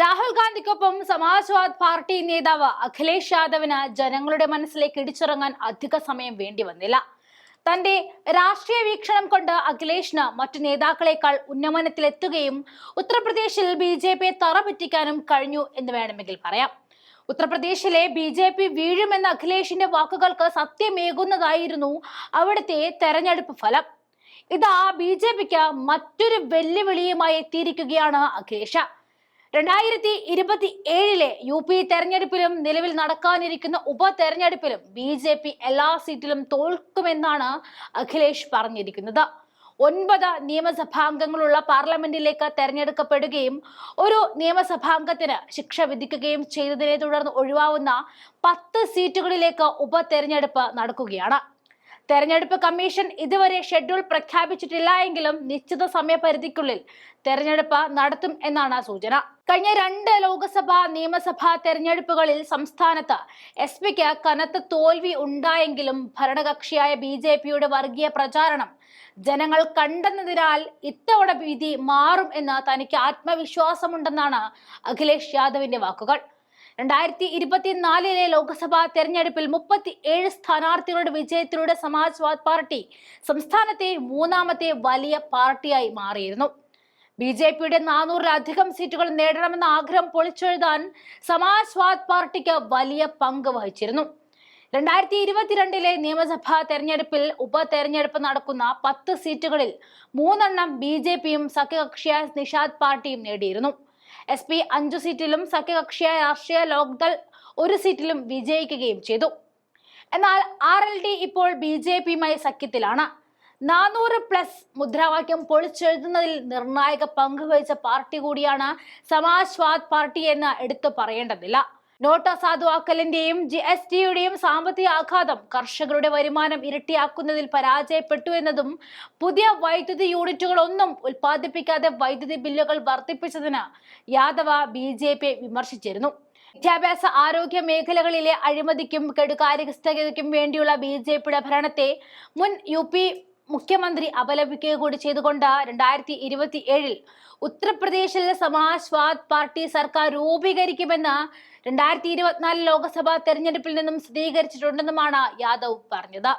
Rahul ഗാന്ധിക്കൊപ്പം Samajwad party നേതാവ് അഖിലേഷ് യാദവിന് ജനങ്ങളുടെ മനസ്സിലേക്ക് ഇടിച്ചിറങ്ങാൻ അധിക സമയം വേണ്ടി വന്നില്ല. തന്റെ രാഷ്ട്രീയ വീക്ഷണം കൊണ്ട് അഖിലേഷിന് മറ്റു നേതാക്കളെക്കാൾ ഉന്നമനത്തിലെത്തുകയും ഉത്തർപ്രദേശിൽ ബി ജെ പിയെ തറപറ്റിക്കാനും കഴിഞ്ഞു എന്ന് വേണമെങ്കിൽ പറയാം. ഉത്തർപ്രദേശിലെ ബി ജെ പി വീഴുമെന്ന അഖിലേഷിന്റെ വാക്കുകൾക്ക് സത്യമേകുന്നതായിരുന്നു അവിടുത്തെ തെരഞ്ഞെടുപ്പ് ഫലം. ഇതാ ബി ജെ പിക്ക് മറ്റൊരു വെല്ലുവിളിയുമായി എത്തിയിരിക്കുകയാണ് അഖിലേഷ്. രണ്ടായിരത്തി ഇരുപത്തി ഏഴിലെ യു പി തെരഞ്ഞെടുപ്പിലും നിലവിൽ നടക്കാനിരിക്കുന്ന ഉപതെരഞ്ഞെടുപ്പിലും ബി ജെ പി എല്ലാ സീറ്റിലും തോൽക്കുമെന്നാണ് അഖിലേഷ് പറഞ്ഞിരിക്കുന്നത്. ഒൻപത് നിയമസഭാംഗങ്ങളുള്ള പാർലമെന്റിലേക്ക് തെരഞ്ഞെടുക്കപ്പെടുകയും ഒരു നിയമസഭാംഗത്തിന് ശിക്ഷ വിധിക്കുകയും ചെയ്തതിനെ തുടർന്ന് ഒഴിവാവുന്ന പത്ത് സീറ്റുകളിലേക്ക് ഉപതെരഞ്ഞെടുപ്പ് നടക്കുകയാണ്. തെരഞ്ഞെടുപ്പ് കമ്മീഷൻ ഇതുവരെ ഷെഡ്യൂൾ പ്രഖ്യാപിച്ചിട്ടില്ല എങ്കിലും നിശ്ചിത സമയപരിധിക്കുള്ളിൽ തെരഞ്ഞെടുപ്പ് നടത്തും എന്നാണ് സൂചന. കഴിഞ്ഞ രണ്ട് ലോക്സഭാ നിയമസഭാ തെരഞ്ഞെടുപ്പുകളിൽ സംസ്ഥാനത്ത് എസ് പിക്ക് കനത്ത തോൽവി ഉണ്ടായെങ്കിലും ഭരണകക്ഷിയായ ബി ജെ പിയുടെ വർഗീയ പ്രചാരണം ജനങ്ങൾ കണ്ടെന്നതിനാൽ ഇത്തവണ വിധി മാറും എന്ന് തനിക്ക് ആത്മവിശ്വാസമുണ്ടെന്നാണ് അഖിലേഷ് യാദവിന്റെ വാക്കുകൾ. രണ്ടായിരത്തി ഇരുപത്തിനാലിലെ ലോക്സഭാ തെരഞ്ഞെടുപ്പിൽ മുപ്പത്തി ഏഴ് സ്ഥാനാർത്ഥികളുടെ വിജയത്തിലൂടെ സമാജ്വാദ് പാർട്ടി സംസ്ഥാനത്തെ മൂന്നാമത്തെ വലിയ പാർട്ടിയായി മാറിയിരുന്നു. ബി ജെ പിയുടെ നാനൂറിലധികം സീറ്റുകൾ നേടണമെന്ന ആഗ്രഹം പൊളിച്ചെഴുതാൻ സമാജ്വാദ് പാർട്ടിക്ക് വലിയ പങ്ക് വഹിച്ചിരുന്നു. രണ്ടായിരത്തി ഇരുപത്തിരണ്ടിലെ നിയമസഭാ തെരഞ്ഞെടുപ്പിൽ ഉപതെരഞ്ഞെടുപ്പ് നടക്കുന്ന പത്ത് സീറ്റുകളിൽ മൂന്നെണ്ണം ബി ജെ പിയും സഖ്യകക്ഷിയായ നിഷാദ് പാർട്ടിയും നേടിയിരുന്നു. എസ് പി അഞ്ചു സീറ്റിലും സഖ്യകക്ഷിയായ രാഷ്ട്രീയ ലോക്ദൾ ഒരു സീറ്റിലും വിജയിക്കുകയും ചെയ്തു. എന്നാൽ ആർ എൽ ഡി ഇപ്പോൾ ബി ജെ പിയുമായി സഖ്യത്തിലാണ്. നാനൂറ് പ്ലസ് മുദ്രാവാക്യം പൊളിച്ചെഴുതുന്നതിൽ നിർണായക പങ്ക് വഹിച്ച പാർട്ടി കൂടിയാണ് സമാജ്വാദ് പാർട്ടി എന്ന് എടുത്തു പറയേണ്ടതില്ല. നോട്ട് അസാധുവാക്കലിന്റെയും ജി എസ് ടിയുടെയും സാമ്പത്തിക ആഘാതം കർഷകരുടെ വരുമാനം ഇരട്ടിയാക്കുന്നതിൽ പരാജയപ്പെട്ടു എന്നതും പുതിയ വൈദ്യുതി യൂണിറ്റുകളൊന്നും ഉൽപ്പാദിപ്പിക്കാതെ വൈദ്യുതി ബില്ലുകൾ വർദ്ധിപ്പിച്ചതിന് യാദവ ബി വിമർശിച്ചിരുന്നു. വിദ്യാഭ്യാസ ആരോഗ്യ മേഖലകളിലെ അഴിമതിക്കും കെടുകാര്യസ്ഥതയ്ക്കും വേണ്ടിയുള്ള ബി ജെ പിയുടെ ഭരണത്തെ മുൻ യു പി മുഖ്യമന്ത്രി അപലപിക്കുക കൂടി ചെയ്തുകൊണ്ട് രണ്ടായിരത്തി ഇരുപത്തി ഏഴിൽ ഉത്തർപ്രദേശിൽ സമാജ്വാദ് പാർട്ടി സർക്കാർ രൂപീകരിക്കുമെന്ന് രണ്ടായിരത്തി ഇരുപത്തിനാല് ലോക്സഭാ തെരഞ്ഞെടുപ്പിൽ നിന്നും സ്ഥിരീകരിച്ചിട്ടുണ്ടെന്നുമാണ് യാദവ് പറഞ്ഞത്.